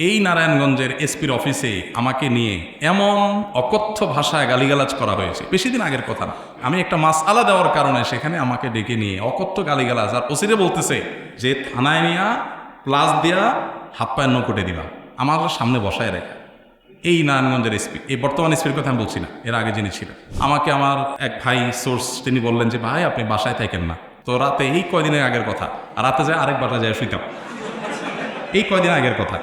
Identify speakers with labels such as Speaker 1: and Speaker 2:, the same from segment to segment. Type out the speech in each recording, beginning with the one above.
Speaker 1: এই নারায়ণগঞ্জের এসপির অফিসে আমাকে নিয়ে এমন অকথ্য ভাষায় গালিগালাজ করা হয়েছে। বেশি দিন আগের কথা না। আমি একটা মাস আলা দেওয়ার কারণে সেখানে আমাকে ডেকে নিয়ে অকথ্য গালিগালাজ আর ওসিরে বলতেছে যে, থানায় নিয়া প্লাস দিয়া হাত পায়ের নকুটে দিবা। আমার সামনে বসায় রেখে। এই নারায়ণগঞ্জের এসপি, এই বর্তমান এসপির কথা আমি বলছি না। এর আগে যিনি ছিলেন। আমাকে আমার এক ভাই সোর্স, তিনি বললেন যে, ভাই, আপনি বাসায় থাকেন না। তো রাতে এই কয়দিনের আগের কথা। রাতে যায় আরেক বাসায় যায় শুইতাম। এই কয়দিন আগের কথা।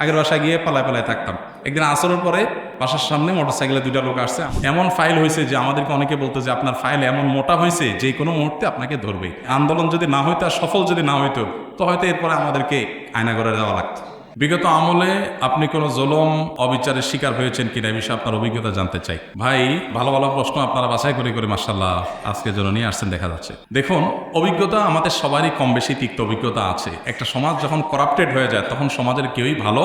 Speaker 1: আগের বাসায় গিয়ে পালায় পালায় থাকতাম। একদিন আসরের পরে বাসার সামনে মোটরসাইকেলে দুইটা লোক আসছে। এমন ফাইল হয়েছে যে আমাদেরকে অনেকে বলতো যে আপনার ফাইল এমন মোটা হয়েছে যে কোনো মুহূর্তে আপনাকে ধরবে আন্দোলন যদি না হইতো সফল যদি না হইতো, তো হয়তো এরপরে আমাদেরকে আয়না করে দেওয়া লাগতো। বিগত আমলে আপনি কোনো জলম, অবিচারের শিকার হয়েছেন কিনা এই বিষয়ে আপনার অভিজ্ঞতা জানতে চাই। ভাই, ভালো ভালো প্রশ্ন আপনারা বাছাই করে করে মার্শাল্লাহ আজকে জন্য নিয়ে আসছেন দেখা যাচ্ছে। দেখুন, অভিজ্ঞতা আমাদের সবারই কম বেশি তিক্ত অভিজ্ঞতা আছে। একটা সমাজ যখন করাপ্টেড হয়ে যায়, তখন সমাজের কেউই ভালো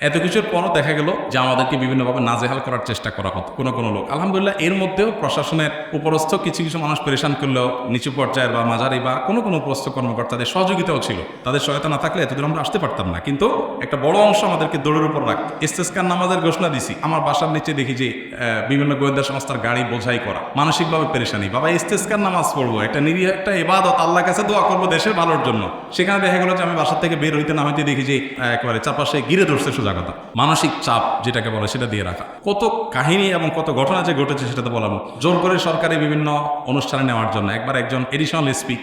Speaker 1: এত কিছুর পরও দেখা গেল যে আমাদেরকে বিভিন্নভাবে নাজেহাল করার চেষ্টা করা হতো কোনো কোনো লোক। আলহামদুলিল্লাহ, এর মধ্যেও প্রশাসনের উপরস্থ কিছু কিছু মানুষ পরেশান করলেও নিচু পর্যায়ের বা মাঝারি বা কোনো কোনো উপরস্থ কর্মকর্তাদের সহযোগিতাও ছিল। তাদের সহায়তা না থাকলে এতদূর আমরা আসতে পারতাম না। কিন্তু একটা বড় অংশ আমাদেরকে দৌড়ের উপর রাখতো। ইস্তেস্কার নামাজের ঘোষণা দিছি। আমার বাসার নিচে দেখি যে বিভিন্ন গোয়েন্দা সংস্থার গাড়ি বোঝাই করা। মানসিকভাবে পেরেশানি। বাবা, ইস্তেস্কার নামাজ পড়ব। একটা নিরীহ একটা এবাদত আল্লাহ কাছে দোয়া করব দেশের ভালোর জন্য। সেখানে দেখা গেলো যে আমি বাসার থেকে বের হইতে না হইতে দেখি যে একেবারে চারপাশে গিরে ধরছে সোজা মানসিক চাপ যেটাকে বলে সেটা দিয়ে রাখা। কত কাহিনী এবং কত ঘটনা যে ঘটেছে সেটা তো বলার। জোর করে সরকারি বিভিন্ন অনুষ্ঠানে নেওয়ার জন্য একবার একজন এডিশনাল এসপি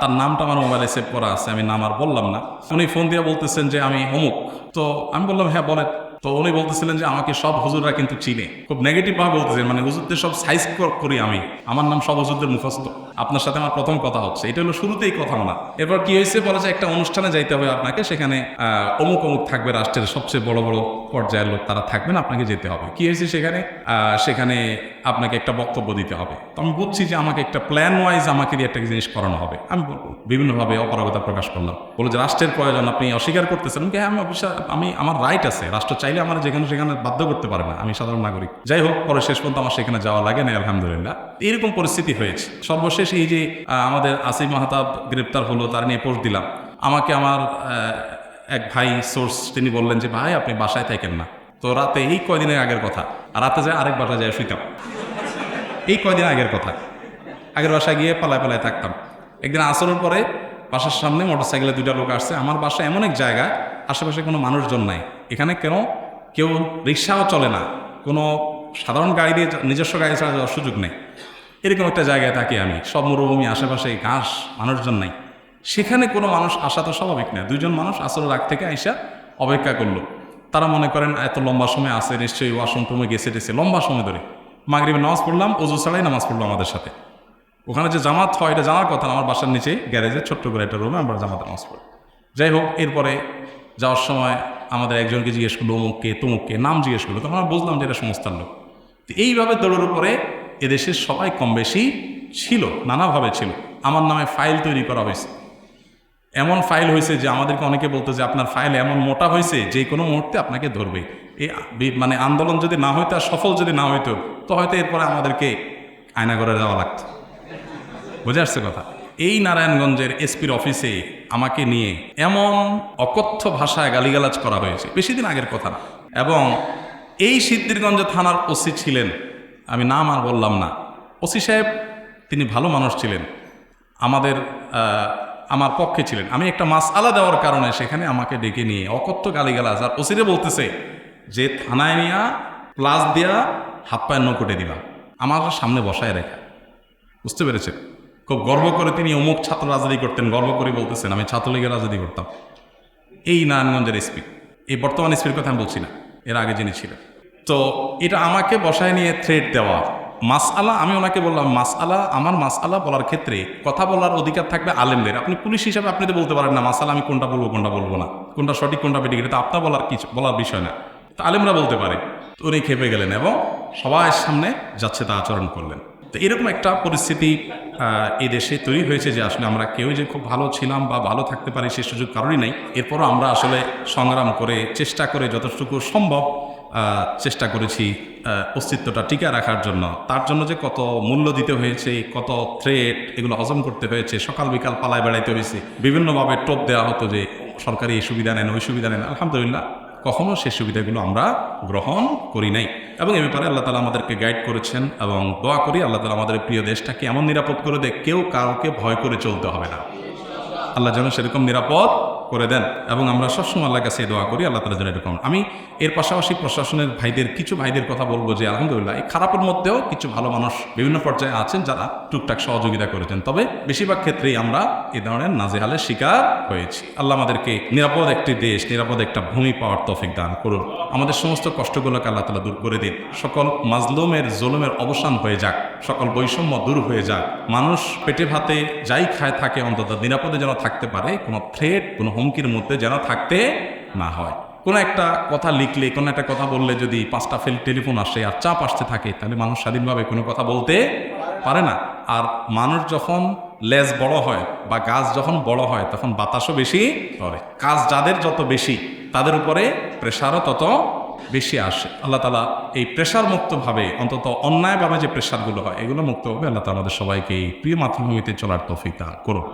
Speaker 1: তার নামটা আমার মোবাইলে সেভ করা আছে, আমি নাম আর বললাম না। উনি ফোন দিয়ে বলতেছেন যে আমি অমুক। তো আমি বললাম হ্যাঁ বলেন। তো উনি বলতেছিলেন যে আমাকে সব হুজুররা কিন্তু চিনে। খুব নেগেটিভ ভাবে বলতেছেন মানে হুজুরদের সব সাইজ করি আমি। আমার নাম সব হুজুরদের মুখস্থ। আপনার সাথে আমার প্রথম কথা হচ্ছে। এটা হলো শুরুতেই কথা না এরপর কি হয়েছে? বলে যে একটা অনুষ্ঠানে যাইতে হবে আপনাকে। সেখানে অমুক অমুক থাকবে রাষ্ট্রের সবচেয়ে বড় বড় পর্যায়ের লোক তারা থাকবেন আপনাকে যেতে হবে। কি হয়েছে সেখানে? সেখানে আপনাকে একটা বক্তব্য দিতে হবে। তো আমি বুঝছি যে আমাকে একটা প্ল্যান ওয়াইজ আমাকে দিয়ে একটা জিনিস করানো হবে। আমি বিভিন্নভাবে অপারগতা প্রকাশ করলাম। বলে যে রাষ্ট্রের প্রয়োজন আপনি অস্বীকার করতেছেন। আমি কি, হ্যাঁ, আমি আমার রাইট আছে। রাষ্ট্র চাইলে আমার যেখানে সেখানে বাধ্য করতে পারে না। আমি সাধারণ নাগরিক। যাই হোক পরে শেষ পর্যন্ত আমার সেখানে যাওয়া লাগে না আলহামদুলিল্লাহ। এরকম পরিস্থিতি হয়েছে। সর্বশেষ এই যে আমাদের আসিফ মাহতাব গ্রেপ্তার হলো, তার নিয়ে পোস্ট দিলাম। আমাকে আমার এক ভাই সোর্স তিনি বললেন যে, ভাই, আপনি বাসায় থাকেন না। তো রাতে, এই কয়দিনের আগের কথা। রাতে যায় আরেক বাসায় যায় শুইতাম। এই কয়দিন আগের কথা। আগের বাসায় গিয়ে পালায় পালায় থাকতাম। একদিন আসরের পরে বাসার সামনে মোটরসাইকেলে দুইটা লোক আসছে। আমার বাসা এমন এক জায়গা, আশেপাশে কোনো মানুষজন নাই। এখানে কেন? কেউ রিক্সাও চলে না। কোনো সাধারণ গাড়ি দিয়ে নিজস্ব গাড়ি ছাড়া যাওয়ার সুযোগ নেই। এরকম একটা জায়গায় থাকি আমি। সব মরুভূমি, আশেপাশে ঘাস, মানুষজন নাই। সেখানে কোনো মানুষ আসা তো স্বাভাবিক না। দুইজন মানুষ আসরের আগ থেকে আইসা অপেক্ষা করল। তারা মনে করেন, এত লম্বা সময় আসে নিশ্চয়ই ওয়াশরুমে গেছে টেছে, লম্বা সময় ধরে। মাগরিবে নামাজ পড়লাম অজু ছাড়াই নামাজ পড়ল আমাদের সাথে। ওখানে যে জামাত হয়, এটা জানার কথা আমার বাসার নিচে গ্যারেজে ছোট্ট করে একটা রুমে আমরা জামাত নামাজ পড়ি। যাই হোক, এরপরে যাওয়ার সময় আমাদের একজনকে জিজ্ঞেস করল, অমুককে, তমুককে? নাম জিজ্ঞেস করল। তখন আমরা বুঝলাম যে এটা সংস্থার লোক। এইভাবে দৌড়ের উপরে এদেশের সবাই কম বেশি ছিল, নানাভাবে ছিল। আমার নামে ফাইল তৈরি করা হয়েছে। এমন ফাইল হয়েছে যে আমাদেরকে অনেকে বলতো যে আপনার ফাইল এমন মোটা হয়েছে, যে কোনো মুহূর্তে আপনাকে ধরবে। এই মানে আন্দোলন যদি না হইতো আর সফল যদি না হইতো, তো হয়তো এরপরে আমাদেরকে আয়না করে দেওয়া লাগতো। বুঝে আসছে কথা? এই নারায়ণগঞ্জের এসপির অফিসে আমাকে নিয়ে এমন অকথ্য ভাষায় গালিগালাজ করা হয়েছে। বেশি দিন আগের কথা না। এবং এই সিদ্ধিরগঞ্জ থানার ওসি ছিলেন আমি নাম আর বললাম না। ওসি সাহেব, তিনি ভালো মানুষ ছিলেন। আমাদের আমার পক্ষে ছিলেন। আমি একটা মাস আলা দেওয়ার কারণে সেখানে আমাকে ডেকে নিয়ে অকথ্য গালিগালাজ আর ওসিরে বলতেছে যে, থানায় নিয়া প্লাস দিয়া, হাত পায়ের নকুটে দিবা। আমার সামনে বসায় রেখা। বুঝতে পেরেছেন? খুব গর্ব করে তিনি অমুক ছাত্র রাজনীতি করতেন। গর্ব করে বলতেছেন, আমি ছাত্রলীগের রাজনীতি করতাম। এই নারায়ণগঞ্জের এসপি। এই বর্তমান এসপির কথা আমি বলছি না। এর আগে যিনি ছিলেন। তো এটা আমাকে বসায় নিয়ে থ্রেড দেওয়া। মাস মাসআলা, আমি ওনাকে বললাম, মাসআলা, আমার মাসআলা বলার ক্ষেত্রে কথা বলার অধিকার থাকবে আলেমদের। আপনি পুলিশ হিসাবে আপনি তো বলতে পারেন না মাসালা আমি কোনটা বলব কোনটা বলব না। কোনটা সঠিক, কোনটা বেঠিক, এটা তো আপনার বলার কিছু, বলার বিষয় না। তো আলেমরা বলতে পারে। তো উনি খেপে গেলেন এবং সবার সামনে যাচ্ছে, তা আচরণ করলেন। তো এরকম একটা পরিস্থিতি এই দেশে তৈরি হয়েছে যে আসলে আমরা কেউ যে খুব ভালো ছিলাম বা ভালো থাকতে পারি সে সুযোগ কারোরই নেই। এরপরও আমরা আসলে সংগ্রাম করে, চেষ্টা করে যতটুকু সম্ভব চেষ্টা করেছি অস্তিত্বটা টিকা রাখার জন্য। তার জন্য যে কত মূল্য দিতে হয়েছে, কত থ্রেট এগুলো হজম করতে হয়েছে, সকাল বিকাল পালায় বেড়াইতে হয়েছে, বিভিন্নভাবে টোপ দেওয়া হতো যে সরকারি এই সুবিধা নেন, ওই সুবিধা নেন, আলহামদুলিল্লাহ। কখনো সেই সুবিধাগুলো আমরা গ্রহণ করি নাই। এবং এ ব্যাপারে আল্লাহ তালা আমাদেরকে গাইড করেছেন এবং দোয়া করি আল্লাহ তালা আমাদের প্রিয় দেশটাকে এমন নিরাপদ করে দেয় কেউ কাউকে ভয় করে চলতে হবে না। আল্লাহ যেন সেরকম নিরাপদ করে দেন এবং আমরা সবসময় আল্লাহর কাছে দোয়া করি, আল্লাহ তালা যেন এরকম আমি এর পাশাপাশি প্রশাসনের ভাইদের, কিছু ভাইদের কথা বলব যে, আলহামদুলিল্লাহ, এই খারাপের মধ্যেও কিছু ভালো মানুষ বিভিন্ন পর্যায়ে আছেন যারা টুকটাক সহযোগিতা করেছেন। তবে বেশিরভাগ ক্ষেত্রেই আমরা এই ধরনের নাজেহালের শিকার হয়েছি। আল্লাহ আমাদেরকে নিরাপদ একটি দেশ, নিরাপদ একটা ভূমি পাওয়ার তৌফিক দান করুন। আমাদের সমস্ত কষ্টগুলোকে আল্লাহ তালা দূর করে দিন। সকল মাজলুমের জুলুমের অবসান হয়ে যাক, সকল বৈষম্য দূর হয়ে যাক। মানুষ পেটে ভাতে যাই খায় থাকে, অন্তত নিরাপদে যেন থাকতে পারে, কোনো থ্রেট কোনো হুমকির মধ্যে যেন থাকতে না হয়। কোনো একটা কথা লিখলে, কোনো একটা কথা বললে যদি পাঁচটা ফেল টেলিফোন আসে আর চাপ আসতে থাকে, তাহলে মানুষ স্বাধীনভাবে কোনো কথা বলতে পারে না। আর মানুষ যখন লেজ বড় হয় বা গাছ যখন বড় হয়, তখন বাতাসও বেশি করে কাজ যাদের যত বেশি, তাদের উপরে প্রেশারও তত বেশি আসে। আল্লাহ তালা এই প্রেশার মুক্তভাবে, অন্তত অন্যায়ভাবে যে প্রেশারগুলো হয়, এগুলো মুক্তভাবে আল্লাহ তালা আমাদের সবাইকে এই প্রিয় মাতৃভূমিতে চলার তৌফিক করুন।